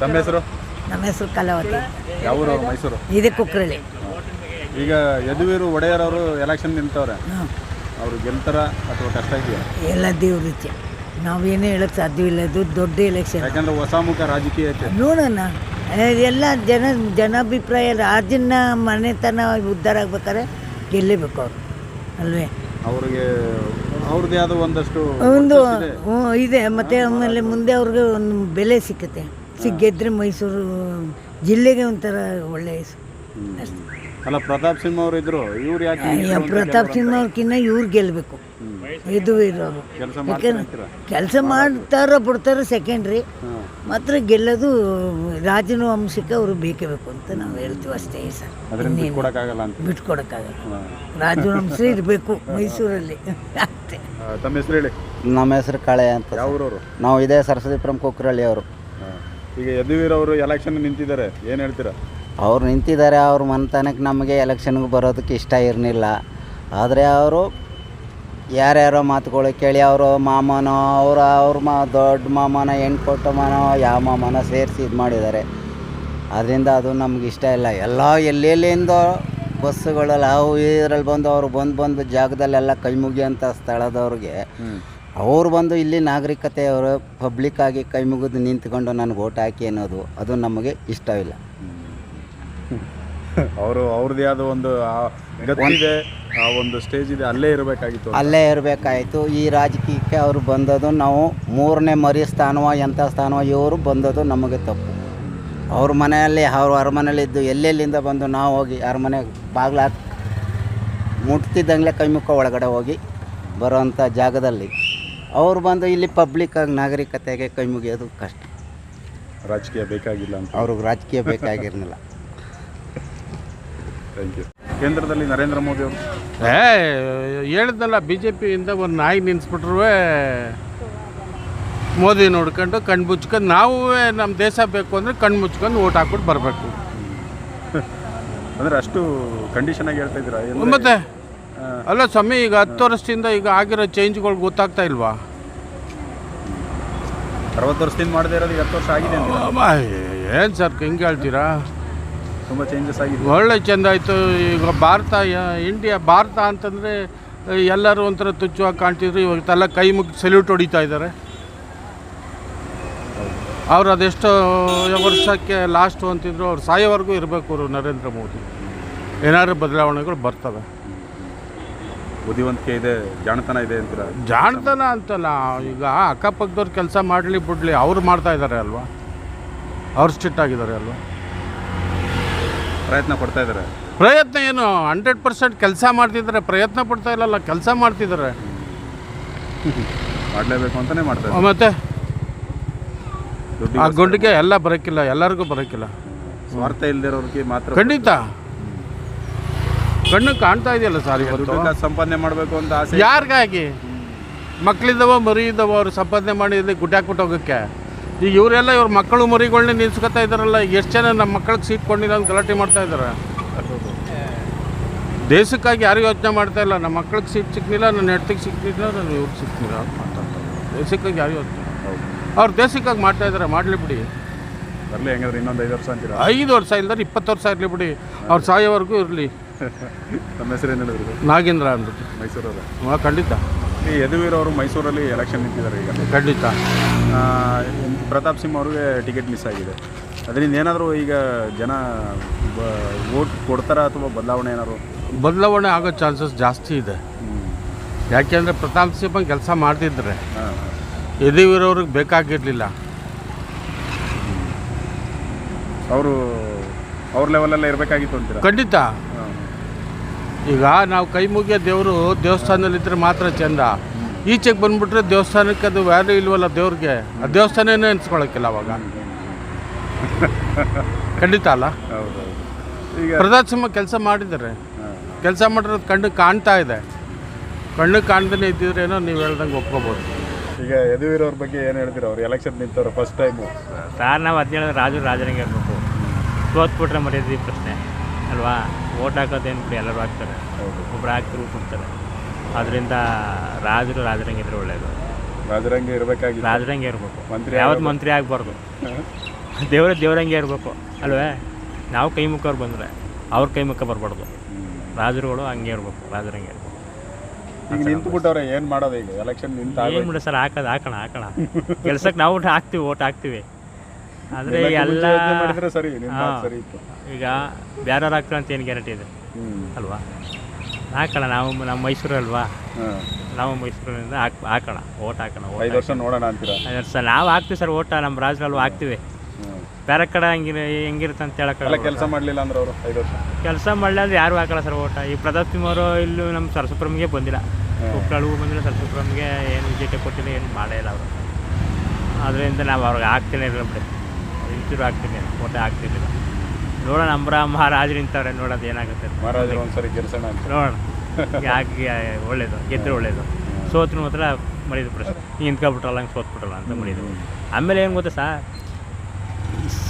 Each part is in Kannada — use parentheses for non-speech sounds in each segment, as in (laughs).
ತಮ್ಮ ಹೆಸರು? ನಮ್ಮ ಹೆಸರು ಕಲಾವತಿ. ಯಾವ ಊರು ಅವ್ರು? ಮೈಸೂರು? ಇದೆ ಕುಕ್ರಳ್ಳಿ ಈಗ ಯದುವೀರು ಒಡೆಯರ್ ಅವರು ಎಲೆಕ್ಷನ್ ನಿಂತವ್ರೆ. ಅವರು ಗೆಲ್ತಾರ ಅಥವಾ ಕಷ್ಟ ಇದೆಯಾ? ಎಲ್ಲ ದೇವ್ರ ಇಚ್ಛೆ ನಾವೇನೇ ಹೇಳಕ್ಕೆ ಸಾಧ್ಯವಿಲ್ಲ ಇದು ದೊಡ್ಡ ಎಲೆಕ್ಷನ್ ಯಾಕಂದ್ರೆ ಹೊಸ ಮುಖ ರಾಜಕೀಯಕ್ಕೆ ನೋಡೋಣ. ಏ, ಎಲ್ಲ ಜನ ಜನಾಭಿಪ್ರಾಯ ರಾಜನ ಮನೆತನ ಉದ್ಧಾರ ಆಗ್ಬೇಕಾದ್ರೆ ಗೆಲ್ಲಬೇಕು ಅವರು. ಅಲ್ವೇ? ಅವ್ರಿಗೆ ಅವ್ರದ್ದೇ ಆದ ಒಂದಷ್ಟು ಒಂದು. ಹ್ಞೂ ಇದೆ. ಮತ್ತು ಆಮೇಲೆ ಮುಂದೆ ಅವ್ರಿಗೆ ಒಂದು ಬೆಲೆ ಸಿಕ್ಕತ್ತೆ. ಸಿಕ್ಕಿದ್ರೆ ಮೈಸೂರು ಜಿಲ್ಲೆಗೆ ಒಂಥರ ಒಳ್ಳೆಯ ಹೆಸರು. ಅಲ್ಲ ಪ್ರತಾಪ್ ಸಿಂಹ ಅವರು ಇದ್ರು. ಇವ್ರು ಯಾಕೆ ಅಯ್ಯ, ಪ್ರತಾಪ್ ಸಿಂಹ ಅವ್ರಕ್ಕಿನ್ನ ಇವ್ರು ಗೆಲ್ಲಬೇಕು ಇದು ಇರೋರು ಕೆಲಸ ಮಾಡ್ತೀರಾ ಕೆಲಸ ಮಾಡ್ತಾರ ಬಿಡ್ತಾರ ಸೆಕೆಂಡ್ರಿ ಮಾತ್ರ ಗೆಲ್ಲೋದು ರಾಜನ ವಂಶಕ್ಕೆ ಅವರು ಬೇಕೇ ಬೇಕು ಅಂತ ನಾವು ಹೇಳ್ತೀವಿ ಅಷ್ಟೇ ಸರ್. ಅದರಿಂದ ಕೊಡೋಕ್ಕಾಗಲ್ಲ ಅಂತ. ಬಿಟ್ಕೊಡಕ್ಕಾಗಲ್ಲ. ಹಾಂ. ರಾಜವಂಶ (laughs) ಇರಬೇಕು ಮೈಸೂರಲ್ಲಿ. ಅಷ್ಟೇ. ಆ, ತಮ್ಮ ಹೆಸರು ಹೇಳಿ. ನಮ್ಮ ಹೆಸರು ಕಳೆ ಅಂತ ಯಾವ ಊರವರು ನಾವು ಇದೇ ಸರಸ್ವತಿಪುರಂ ಕುಕ್ರಳ್ಳಿ ಅವರು. ಈಗ ಯದುವೀರ್ ಅವರು ಎಲೆಕ್ಷನ್ ನಿಂತಿದ್ದಾರೆ ಏನು ಹೇಳ್ತೀರಾ? ಅವ್ರು ನಿಂತಿದ್ದಾರೆ ಅವ್ರ ಮನೆತನಕ್ಕೆ ನಮಗೆ ಎಲೆಕ್ಷನ್ಗೆ ಬರೋದಕ್ಕೆ ಇಷ್ಟ ಇರಲಿಲ್ಲ ಆದರೆ ಅವರು ಯಾರ್ಯಾರೋ ಮಾತುಗಳು ಕೇಳಿ ಅವರು ಮಾಮನೋ ಅವರು ಅವ್ರ ಮಾ ದೊಡ್ಡ ಮಾಮನ ಹೆಣ್ಣು ಕೊಟ್ಟ ಮಾನೋ ಯಾವ ಮಾಮನ ಸೇರಿಸಿ ಇದು ಮಾಡಿದ್ದಾರೆ. ಅದರಿಂದ ಅದು ನಮ್ಗೆ ಇಷ್ಟ ಇಲ್ಲ. ಎಲ್ಲ ಎಲ್ಲೆಲ್ಲಿಂದ ಬಸ್ಸುಗಳೆಲ್ಲ ಅವು ಇದರಲ್ಲಿ ಬಂದು ಅವರು ಬಂದು ಬಂದು ಜಾಗದಲ್ಲೆಲ್ಲ ಕೈ ಮುಗಿಯೋಂಥ ಸ್ಥಳದವ್ರಿಗೆ ಅವ್ರು ಬಂದು ಇಲ್ಲಿ ನಾಗರಿಕತೆ ಅವರು ಪಬ್ಲಿಕ್ಕಾಗಿ ಕೈ ಮುಗಿದು ನಿಂತ್ಕೊಂಡು ನನಗೆ ಓಟ್ ಹಾಕಿ ಅನ್ನೋದು ಅದು ನಮಗೆ ಇಷ್ಟವಿಲ್ಲ. (laughs) ಅವರು ಅವ್ರದ್ದೇ ಆದ ಒಂದು ಗತ್ತಿದೆ ಆ ಒಂದು ಸ್ಟೇಜ್ ಇದೆ ಅಲ್ಲೇ ಇರಬೇಕಾಗಿತ್ತು ಅಲ್ಲೇ ಇರಬೇಕಾಯಿತು. ಈ ರಾಜಕೀಯಕ್ಕೆ ಅವರು ಬಂದದ್ದು ನಾವು ಮೂರನೇ ಮರಿ ಸ್ಥಾನವ ಎಂಥ ಸ್ಥಾನವ ಇವರು ಬಂದದ್ದು ನಮಗೆ ತಪ್ಪು. ಅವ್ರ ಮನೆಯಲ್ಲಿ ಅವ್ರ ಅರಮನೆಯಲ್ಲಿದ್ದು ಎಲ್ಲೆಲ್ಲಿಂದ ಬಂದು ನಾವು ಹೋಗಿ ಅರಮನೆ ಬಾಗ್ಲ ಮುಟ್ತಿದ್ದಂಗೆ ಕೈ ಮುಖ ಒಳಗಡೆ ಹೋಗಿ ಬರೋವಂಥ ಜಾಗದಲ್ಲಿ ಅವ್ರು ಬಂದು ಇಲ್ಲಿ ಪಬ್ಲಿಕ್ಕಾಗಿ ನಾಗರಿಕತೆಗೆ ಕೈ ಮುಗಿಯೋದು ಕಷ್ಟ. ರಾಜಕೀಯ ಬೇಕಾಗಿಲ್ಲ ಅಂತ. ಅವ್ರಿಗೆ ರಾಜಕೀಯ ಬೇಕಾಗಿರಲಿಲ್ಲ. ಥ್ಯಾಂಕ್ ಯು ಕೇಂದ್ರದಲ್ಲಿ ನರೇಂದ್ರ ಮೋದಿ ಅವರು? ಏ ಹೇಳಿದ್ನಲ್ಲ ಬಿ ಜೆ ಪಿಯಿಂದ ಒಂದು ನಾಯಿ ನಿನ್ಸ್ಬಿಟ್ರು ಮೋದಿ ನೋಡ್ಕೊಂಡು ಕಣ್ಣು ಮುಚ್ಕೊಂಡು ನಾವು ನಮ್ಮ ದೇಶ ಬೇಕು ಅಂದರೆ ಕಣ್ಣು ಮುಚ್ಕೊಂಡು ಓಟ್ ಹಾಕ್ಬಿಟ್ಟು ಬರಬೇಕು. ಅಂದ್ರೆ ಅಷ್ಟು ಕಂಡೀಷನ್ ಆಗಿ ಹೇಳ್ತಾ ಇದ್ದೀರಾ? ಮತ್ತೆ ಅಲ್ಲ ಸ್ವಾಮಿ ಈಗ ಹತ್ತು ವರ್ಷದಿಂದ ಈಗ ಆಗಿರೋ ಚೇಂಜ್ಗಳು ಗೊತ್ತಾಗ್ತಾ ಇಲ್ವಾ? ಅರವತ್ತು ವರ್ಷದಿಂದ ಮಾಡದೇ ಇರೋದು ಈಗ ಹತ್ತು ವರ್ಷ ಆಗಿದೆ ಏನು ಸರ್ ಹಿಂಗೆ ಹೇಳ್ತೀರಾ? ತುಂಬ ಚೇಂಜಸ್ ಆಗಿದೆ. ಒಳ್ಳೆ ಚೆಂದ ಆಯಿತು. ಈಗ ಭಾರತ ಯ- ಇಂಡಿಯಾ ಭಾರತ ಅಂತಂದರೆ ಎಲ್ಲರೂ ಒಂಥರ ತುಚ್ಛವಾಗಿ ಕಾಣ್ತಿದ್ರು. ಇವಾಗ ತಲ್ಲ ಕೈ ಮುಗಿ ಸೆಲ್ಯೂಟ್ ಹೊಡಿತಾ ಇದ್ದಾರೆ ಅವ್ರು ಅದೆಷ್ಟೋ ವರ್ಷಕ್ಕೆ ಲಾಸ್ಟು ಅಂತಿದ್ರು. ಅವ್ರು ಸಾಯೋವರೆಗೂ ಇರಬೇಕು ಅವರು ನರೇಂದ್ರ ಮೋದಿ. ಏನಾದರೂ ಬದಲಾವಣೆಗಳು ಬರ್ತವೆ. ಬುದ್ಧಿವಂತಿಕೆ ಇದೆ ಜಾಣತನ ಇದೆ ಅಂತೀರ? ಜಾಣತನ ಅಂತಲ್ಲ ಈಗ ಅಕ್ಕಪಕ್ಕದವ್ರು ಕೆಲಸ ಮಾಡಲಿ ಬಿಡಲಿ ಅವ್ರು ಮಾಡ್ತಾ ಇದ್ದಾರೆ ಅಲ್ವಾ? ಅವ್ರು ಸ್ಟ್ರಿಕ್ಟ್ ಆಗಿದ್ದಾರೆ ಅಲ್ವಾ? ಪ್ರಯತ್ನ ಪಡ್ತಾ ಇದ್ದಾರೆ ಪ್ರಯತ್ನ ಏನು ಹಂಡ್ರೆಡ್ ಪರ್ಸೆಂಟ್ ಕೆಲಸ ಮಾಡ್ತಿದ್ದಾರೆ ಪ್ರಯತ್ನ ಪಡ್ತಾ ಇಲ್ಲಲ್ಲ ಕೆಲಸ ಮಾಡ್ತಿದ್ದಾರೆ ಮಾಡಲೇಬೇಕು ಅಂತಲೇ ಮಾಡ್ತಾರೆ ಮತ್ತೆ? ಆ ಗುಂಡಿಗೆ ಎಲ್ಲ ಬರೋಕ್ಕಿಲ್ಲ ಎಲ್ಲರಿಗೂ ಬರೋಕ್ಕಿಲ್ಲ ಸ್ವಾರ್ಥ ಇಲ್ದಿರೋರಿಗೆ ಮಾತ್ರ ಖಂಡಿತ. ಕಣ್ಣು ಕಾಣ್ತಾ ಇದೆಯಲ್ಲ ಸರ್ ಇವತ್ತು? ಸಂಪಾದನೆ ಮಾಡಬೇಕು ಅಂತ ಆಸೆ ಯಾರಿಗಾಗಿ? ಮಕ್ಕಳಿದ್ದವ ಮರಿ ಇದ್ದವ ಅವ್ರು ಸಂಪಾದನೆ ಮಾಡಿದ್ರೆ ಗುಡ್ಡಾಕ್ಬಿಟ್ಟು ಹೋಗೋಕ್ಕೆ? ಈಗ ಇವರೆಲ್ಲ ಇವ್ರ ಮಕ್ಕಳು ಮರಿಗಳನ್ನ ನಿಲ್ಸ್ಕೊತಾ ಇದ್ದಾರಲ್ಲ ಎಷ್ಟು ಜನ ನಮ್ಮ ಮಕ್ಕಳಿಗೆ ಸೀಟ್ ಕೊಂಡಿಲ್ಲ ಅಂತ ಗಲಾಟೆ ಮಾಡ್ತಾ ಇದ್ದಾರೆ ದೇಶಕ್ಕಾಗಿ ಯಾರು ಯೋಚನೆ ಮಾಡ್ತಾ ಇಲ್ಲ ನಮ್ಮ ಮಕ್ಕಳಿಗೆ ಸೀಟ್ ಸಿಕ್ಕಿಲ್ಲ ನನ್ನ ಹೆಡ್ತಿಗೆ ಸಿಕ್ಕಿಲ್ಲ ನಾನು ಇವ್ರಿಗೆ ಸಿಕ್ಕಿಲ್ಲ ಅಂತ ಮಾತಾಡ್ತಾರೆ ದೇಶಕ್ಕಾಗಿ ಯಾರು ಯೋಚನೆ ಅವ್ರು ದೇಶಕ್ಕಾಗಿ ಮಾಡ್ತಾ ಇದ್ದಾರೆ ಮಾಡಲಿ ಬಿಡಿ. ಬರಲಿ ಹೆಂಗಾದ್ರೆ ಇನ್ನೊಂದು ಐದು ವರ್ಷ ಅಂತೀರಾ? ಐದು ವರ್ಷ ಇಲ್ಲದ್ರೆ ಇಪ್ಪತ್ತು ವರ್ಷ ಇರಲಿ ಬಿಡಿ. ಅವ್ರು ಸಾಯೋವರೆಗೂ ಇರಲಿ. ನಮ್ಮ ಹೆಸರು ಏನು ಹೇಳಿದ್ರು? ನಾಗೇಂದ್ರ ಅಂದ್ಬಿಟ್ಟು. ಮೈಸೂರವ್ರೆ. ಹಾಂ ಖಂಡಿತ. ಈ ಯದುವೀರ್ ಅವರು ಮೈಸೂರಲ್ಲಿ ಎಲೆಕ್ಷನ್ ನಿಂತಿದ್ದಾರೆ ಈಗ. ಖಂಡಿತ. ಆ, ಪ್ರತಾಪ್ ಸಿಂಹ ಅವ್ರಿಗೆ ಟಿಕೆಟ್ ಮಿಸ್ ಆಗಿದೆ. ಅದರಿಂದ ಏನಾದರೂ ಈಗ ಜನ ವೋಟ್ ಕೊಡ್ತಾರಾ ಅಥವಾ ಬದಲಾವಣೆ ಏನಾದ್ರು? ಬದಲಾವಣೆ ಆಗೋ ಚಾನ್ಸಸ್ ಜಾಸ್ತಿ ಇದೆ. ಯಾಕೆಂದರೆ ಪ್ರತಾಪ್ ಸಿಂಹ ಕೆಲಸ ಮಾಡ್ತಿದ್ರೆ ಹಾಂ ಯದುವೀರವ್ರಿಗೆ ಬೇಕಾಗಿರಲಿಲ್ಲ. ಅವರು ಅವ್ರ ಲೆವೆಲಲ್ಲೇ ಇರಬೇಕಾಗಿತ್ತು ಅಂತೀರಾ? ಖಂಡಿತ. ಈಗ ನಾವು ಕೈ ಮುಗಿಯೋ ದೇವರು ದೇವಸ್ಥಾನದಲ್ಲಿದ್ದರೆ ಮಾತ್ರ ಚೆಂದ. ಈಚೆಗೆ ಬಂದ್ಬಿಟ್ರೆ ದೇವಸ್ಥಾನಕ್ಕೆ ಅದು ವ್ಯಾಲ್ಯೂ ಇಲ್ವಲ್ಲ ದೇವ್ರಿಗೆ. ಆ ದೇವಸ್ಥಾನನೇ ಅನ್ಸ್ಕೊಳಕ್ಕಿಲ್ಲ ಅವಾಗ. (laughs) ಖಂಡಿತ ಅಲ್ಲ? ಹೌದು ಈಗ ಪ್ರದರ್ಶನ ಸಿಂಹ ಕೆಲಸ ಮಾಡಿದ್ದಾರೆ. ಕೆಲಸ ಮಾಡಿರೋದು ಕಣ್ಣು ಕಾಣ್ತಾ ಇದೆ. ಕಣ್ಣು ಕಾಣ್ದೇ ಇದ್ದಿದ್ರೇನೋ ನೀವು ಹೇಳ್ದಂಗೆ ಒಪ್ಕೋಬೋದು. ಈಗ ಯದುವೀರವ್ರ ಬಗ್ಗೆ ಏನು ಹೇಳ್ತೀರಾ ಅವ್ರು? ಎಲೆಕ್ಷನ್ ನಿಂತವ್ರು ಫಸ್ಟ್ ಟೈಮು ಸರ್ ನಾವು ಹದಿನೇಳು ರಾಜು ರಾಜನಿಗೆ ಹೇಳ್ಬೇಕು ಸೋತ್ಬಿಟ್ರೆ ಮರ್ಯಾದೆ ಈ ಪ್ರಶ್ನೆ ಅಲ್ವಾ? ಓಟ್ ಹಾಕೋದೇನು ಬಿಡಿ ಎಲ್ಲರೂ ಹಾಕ್ತಾರೆ. ಒಬ್ಬರು ಹಾಕ್ತಾರೆ ಕೊಡ್ತಾರೆ. ಅದರಿಂದ ರಾಜರು ರಾಜರಂಗಿ ಇದ್ರೆ ಒಳ್ಳೇದು. ರಾಜರಂಗೆ ಇರಬೇಕಾಗಿ ರಾಜರಂಗೆ ಇರಬೇಕು. ಮಂತ್ರಿ ಯಾವತ್ತು ಮಂತ್ರಿ ಆಗಬಾರ್ದು. ದೇವರ ದೇವರಂಗೆ ಇರಬೇಕು. ಅಲ್ವೇ? ನಾವು ಕೈ ಮುಖವ್ರು ಬಂದರೆ ಅವ್ರ ಕೈ ಮುಖ ಬರಬಾರ್ದು. ರಾಜರುಗಳು ಹಂಗೆ ಇರಬೇಕು ರಾಜರಂಗೆ ಇರಬೇಕು. ಈಗ ನಿಂತ್ಬಿಟ್ಟವ್ರೆ ಏನು ಮಾಡೋದು ಈಗ? ಎಲೆಕ್ಷನ್ ನಿಂತ ಏನು ಬಿಡ ಸರ್ ಹಾಕೋದು ಹಾಕೋಣ ಹಾಕೋಣ. ಕೆಲಸಕ್ಕೆ ನಾವು ಹಾಕ್ತೀವಿ ಓಟ್ ಹಾಕ್ತೀವಿ. ಆದರೆ ಎಲ್ಲ ಮಾಡಿದ್ರೆ ಸರಿ ಇತ್ತು. ಈಗ ಬೇರೆಯವ್ರು ಹಾಕ್ತಾರೆ ಅಂತ ಏನು ಗ್ಯಾರಂಟಿ ಇದೆ? ಅಲ್ವಾ? ಹಾಕೋಣ ನಾವು ನಮ್ಮ ಮೈಸೂರು ಅಲ್ವಾ? ನಾವು ಮೈಸೂರಿನಿಂದ ಹಾಕ್ ಹಾಕೋಣ ಓಟ್ ಹಾಕೋಣ ಐದು ವರ್ಷ ನೋಡೋಣ ಅಂತೀರಾ? ಸರ್ ನಾವು ಹಾಕ್ತೀವಿ ಸರ್ ಓಟ ನಮ್ಮ ರಾಜ್ಯದಲ್ಲೂ ಹಾಕ್ತೀವಿ. ಹಾಕ್ತಿವಿ ಬೇರೆ ಕಡೆ ಹಂಗಿರ ಹೆಂಗಿರುತ್ತೆ ಅಂತ ಎಲ್ಲ ಹೇಳಕ್ಕೆ ಕೆಲಸ ಮಾಡಲಿಲ್ಲ ಅಂದ್ರೆ ಅವರು ಐದು ವರ್ಷ? ಕೆಲಸ ಮಾಡಲಿಲ್ಲ ಅಂದ್ರೆ ಯಾರು ಹಾಕಲ್ಲ ಸರ್ ಓಟ ಈ ಪ್ರತಾಪ್ ಸಿಂಹ ಅವರು ಇಲ್ಲೂ ನಮ್ಮ ಸರಸ್ವಪುರಂಗೆ ಬಂದಿಲ್ಲ. ಕುಕ್ಕಳಿಗೂ ಬಂದಿಲ್ಲ ಸರಸ್ವಪುರಂಗೆ ಏನು ವಿಜೇತ ಕೊಟ್ಟಿಲ್ಲ ಏನು ಮಾಡೇ ಇಲ್ಲ ಅವರು. ಅದರಿಂದ ನಾವು ಅವ್ರಿಗೆ ಹಾಕ್ತೇನೆ ಇರಲ್ಲ ಬಿಡಿ. ಇಂಚೂರು ಆಗ್ತೀನಿ ಫೋಟೋ ಆಗ್ತಿದ್ದಿಲ್ಲ ನೋಡೋಣ ಅಂಬ್ರ ಮಹಾರಾಜರು ನಿಂತವ್ರೆ ನೋಡೋದು ಏನಾಗುತ್ತೆ ಅಂತ. ಮಹಾರಾಜರು ಒಂದ್ಸರಿ ಗೆಲ್ಸೋಣ ಅಂತ. ನೋಡೋಣ. ಯಾಕೆ ಒಳ್ಳೇದು ಗೆದ್ದರೆ ಒಳ್ಳೇದು. ಸೋತ್ರು ಮಾತ್ರ ಮರಿದು ಪ್ರಶ್ನೆ ನಿಂತ್ಕೊಬಿಟ್ರಲ್ಲ ಹಂಗೆ ಸೋತ್ಬಿಟ್ರಲ್ಲ ಅಂತ ಮರಿದು. ಆಮೇಲೆ ಏನು ಗೊತ್ತಾ ಸಾ?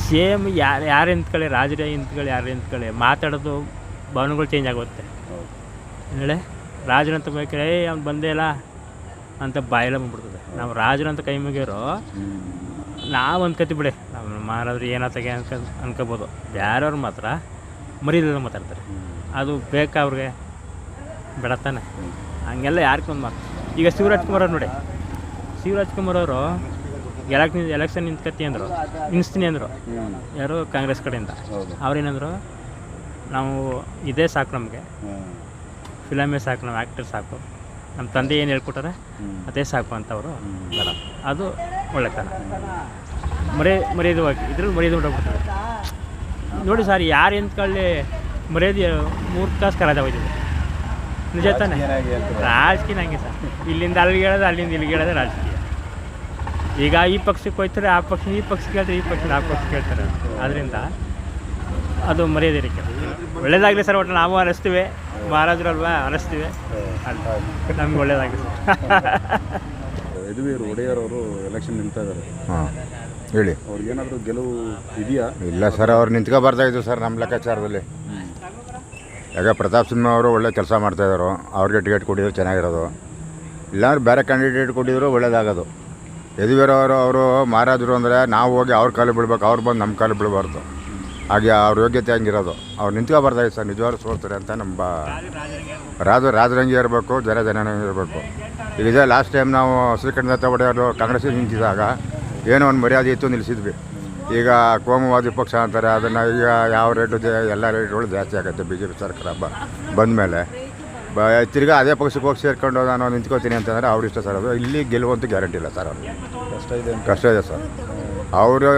ಸೇಮ್ ಯಾರು ಯಾರು ನಿಂತ್ಕೊಳ್ಳಿ ರಾಜರೇ ನಿಂತ್ಕೊಳ್ಳಿ ಯಾರು ನಿಂತ್ಕೊಳ್ಳಿ ಮಾತಾಡೋದು ಭಾವನೆಗಳು ಚೇಂಜ್ ಆಗುತ್ತೆ. ಹೌದು. ಹೇಳಿ? ರಾಜರಂತ ಬೇಕಾರೆ ಏ ಅವ್ನು ಬಂದೇ ಇಲ್ಲ ಅಂತ ಬಾಯೆಲ್ಲ ಬಂದ್ಬಿಡ್ತದೆ ನಾವು ರಾಜರಂತ ಕೈ ಮುಗಿಯೋರು ನಾವು ಅನ್ಕೋತೀವಿ ಬಿಡಿ. ನಮ್ಮ ಮಹಾರಾಜರು ಏನಾತಾಗೆ ಅನ್ಕ ಅನ್ಕೋಬೋದು. ಬೇರೆಯವ್ರು ಮಾತ್ರ ಮರೀದಿಲ್ಲ ಮಾತಾಡ್ತಾರೆ. ಅದು ಬೇಕಾ ಅವ್ರಿಗೆ? ಬೇಡ ತಾನೆ. ಹಂಗೆಲ್ಲ ಯಾರಿಗೊಂದು ಮಾತು ಈಗ ಶಿವರಾಜ್ ಕುಮಾರ್ ಅವ್ರು ನೋಡಿ. ಶಿವರಾಜ್ ಕುಮಾರ್ ಅವರು ಎಲೆಕ್ ಎಲೆಕ್ಷನ್ ನಿಂತ್ಕತ್ತಿ ಅಂದರು. ನಿಂತೀನಿ ಅಂದರು. ಯಾರು ಕಾಂಗ್ರೆಸ್ ಕಡೆಯಿಂದ. ಅವ್ರೇನಂದರು? ನಾವು ಇದೇ ಸಾಕು ನಮಗೆ. ಫಿಲಮೇ ಸಾಕು ನಮ್ಮ ಆ್ಯಕ್ಟರ್ ಸಾಕು. ನಮ್ಮ ತಂದೆ ಏನು ಹೇಳ್ಕೊಟ್ಟಾರೆ. ಅದೇ ಸಾಕು ಅಂತ ಅವರು ಅದು ಒಳ್ಳೆತನ. ಮರೆ ಮರ್ಯಾದೆ ಹೋಗಿ. ಇದ್ರಲ್ಲಿ ಮರ್ಯಾದೆ ಹೊಂಟೋಗ್ಬಿಡ್ತಾರೆ ನೋಡಿ ಸರ್ ಯಾರು ಎಂತ್ಕೊಳ್ಳಿ ಮರ್ಯಾದೆ ಮೂರು ತಾಸು ಕರಾದ ಹೋಯ್ತಿದೆ ನಿಜ ತಾನೆ? ರಾಜಕೀಯ ಹಂಗೆ ಸರ್. ಇಲ್ಲಿಂದ ಅಲ್ಲಿಗೆ ಹೇಳೋದು ಅಲ್ಲಿಂದ ಇಲ್ಲಿಗೆ ಹೇಳೋದು ರಾಜಕೀಯ. ಈಗ ಈ ಪಕ್ಷಕ್ಕೆ ಹೋಯ್ತಾರೆ ಆ ಪಕ್ಷ ಈ ಪಕ್ಷಕ್ಕೆ ಕೇಳ್ತಾರೆ ಈ ಪಕ್ಷ ಆ ಪಕ್ಷಕ್ಕೆ ಕೇಳ್ತಾರೆ ಅದರಿಂದ ಅದು ಮರ್ಯಾದೆ ಇರಕ್ಕೆ. ಒಳ್ಳೇದಾಗಲಿ ಸರ್ ಒಟ್ಟು ನಾವು ಅನಿಸ್ತೀವಿ ಮಹಾರಾಜರಲ್ವಾ ಅನಿಸ್ತೀವಿ ನಮ್ಗೆ ಒಳ್ಳೇದಾಗಲಿ ಸರ್. ಯದುವೀರ್ ಒಡೆಯರ್ ಅವರು ಎಲೆಕ್ಷನ್ ನಿಲ್ತಾ ಇದ್ದಾರೆ. ಹೇಳಿ. ಅವ್ರಿಗೇನಾದರೂ ಗೆಲುವು ಇದೆಯಾ? ಇಲ್ಲ ಸರ್ ಅವ್ರು ನಿಂತ್ಕೊ ಬರ್ತಾಯಿದ್ದು ಸರ್ ನಮ್ಮ ಲೆಕ್ಕಾಚಾರದಲ್ಲಿ. ಯಾಕೆ ಪ್ರತಾಪ್ ಸಿಂಹ ಅವರು ಒಳ್ಳೆ ಕೆಲಸ ಮಾಡ್ತಾಯಿದ್ರು ಅವ್ರಿಗೆ ಟಿಕೆಟ್ ಕೊಟ್ಟಿದ್ರು ಚೆನ್ನಾಗಿರೋದು. ಇಲ್ಲಾಂದ್ರೆ ಬೇರೆ ಕ್ಯಾಂಡಿಡೇಟ್ ಕೊಟ್ಟಿದ್ರು ಒಳ್ಳೇದಾಗೋದು. ಯದುವೀರವರು ಅವರು ಮಹಾರಾಜರು ಅಂದರೆ ನಾವು ಹೋಗಿ ಅವ್ರ ಕಾಲು ಬಿಡ್ಬೇಕು ಅವ್ರು ಬಂದು ನಮ್ಮ ಕಾಲು ಬಿಡಬಾರ್ದು ಹಾಗೆ ಅವ್ರ ಯೋಗ್ಯತೆ ಹಂಗಿರೋದು. ಅವ್ರು ನಿಂತ್ಕೋಬಾರ್ದಾಗಿತ್ತು ಬರ್ತಾಯಿತ್ತು ಸರ್ ನಿಜವಾಗ್ಲೂ ಸೋಲ್ತಾರೆ ಅಂತ ನಮ್ಮ ರಾಜ ರಾಜರಂಗಿ ಇರಬೇಕು ಜನ ಜನರಂಗಿ ಇರಬೇಕು. ಈಗ ಇದೇ ಲಾಸ್ಟ್ ಟೈಮ್ ನಾವು ಶ್ರೀಕಂಠದತ್ತ ಒಡೆಯವರು ಕಾಂಗ್ರೆಸ್ ನಿಂತಿದ್ದಾಗ ಏನೋ ಒಂದು ಮರ್ಯಾದೆ ಇತ್ತು ನಿಲ್ಲಿಸಿದ್ವಿ. ಈಗ ಕೋಮುವಾದಿ ಪಕ್ಷ ಅಂತಾರೆ ಅದನ್ನು ಈಗ ಯಾವ ರೇಟು ಎಲ್ಲ ರೇಟ್ಗಳು ಜಾಸ್ತಿ ಆಗುತ್ತೆ ಬಿ ಜೆ ಪಿ ಸರ್ಕಾರ ಬ ಬಂದಮೇಲೆ ಬ ತಿರ್ಗಾ ಅದೇ ಪಕ್ಷಕ್ಕೆ ಹೋಗಿ ಸೇರ್ಕೊಂಡು ನಾನು ನಿಂತ್ಕೋತೀನಿ ಅಂತಂದರೆ ಅವ್ರು ಇಷ್ಟ ಸರ್ ಅದು. ಇಲ್ಲಿ ಗೆಲ್ಲುವಂತೂ ಗ್ಯಾರಂಟಿ ಇಲ್ಲ ಸರ್ ಅವ್ರಿಗೆ. ಕಷ್ಟ ಇದೆ ಕಷ್ಟ ಇದೆ ಸರ್. ಅವರು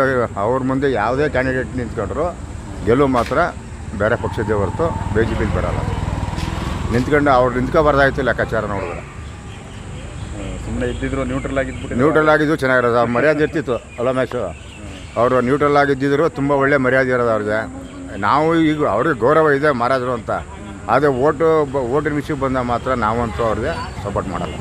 ಅವ್ರ ಮುಂದೆ ಯಾವುದೇ ಕ್ಯಾಂಡಿಡೇಟ್ ನಿಂತ್ಕೊಂಡ್ರು ಗೆಲುವು ಮಾತ್ರ ಬೇರೆ ಪಕ್ಷದ್ದೇ ಹೊರತು ಬಿ ಜೆ ಪಿಗೆ ಬರಲ್ಲ. ನಿಂತ್ಕೊಂಡು ಅವ್ರು ನಿಂತ್ಕೋಬಾರ್ದಾಗಿತ್ತು ಲೆಕ್ಕಾಚಾರ ನೋಡಿದ್ರೆ. ಸುಮ್ಮನೆ ಇದ್ದಿದ್ರು ನ್ಯೂಟ್ರಲ್ ಆಗಿದ್ಬಿಟ್ಟು ನ್ಯೂಟ್ರಲ್ ಆಗಿದ್ದು ಚೆನ್ನಾಗಿರೋದು. ಅವ್ರ ಮರ್ಯಾದೆ ಇರ್ತಿತ್ತು ಅಲ್ಲ ಮ್ಯಾಚು ಅವರು ನ್ಯೂಟ್ರಲ್ ಆಗಿದ್ದಿದ್ರು, ತುಂಬ ಒಳ್ಳೆ ಮರ್ಯಾದೆ ಇರೋದು ಅವ್ರಿಗೆ. ನಾವು ಈಗ ಅವ್ರಿಗೆ ಗೌರವ ಇದೆ ಮಹಾರಾಜರು ಅಂತ. ಆದರೆ ಓಟು ಬ- ಓಟಿನ ವಿಷಯಕ್ಕೆ ಬಂದಾಗ ಮಾತ್ರ ನಾವಂತೂ ಅವ್ರಿಗೆ ಸಪೋರ್ಟ್ ಮಾಡಲ್ಲ.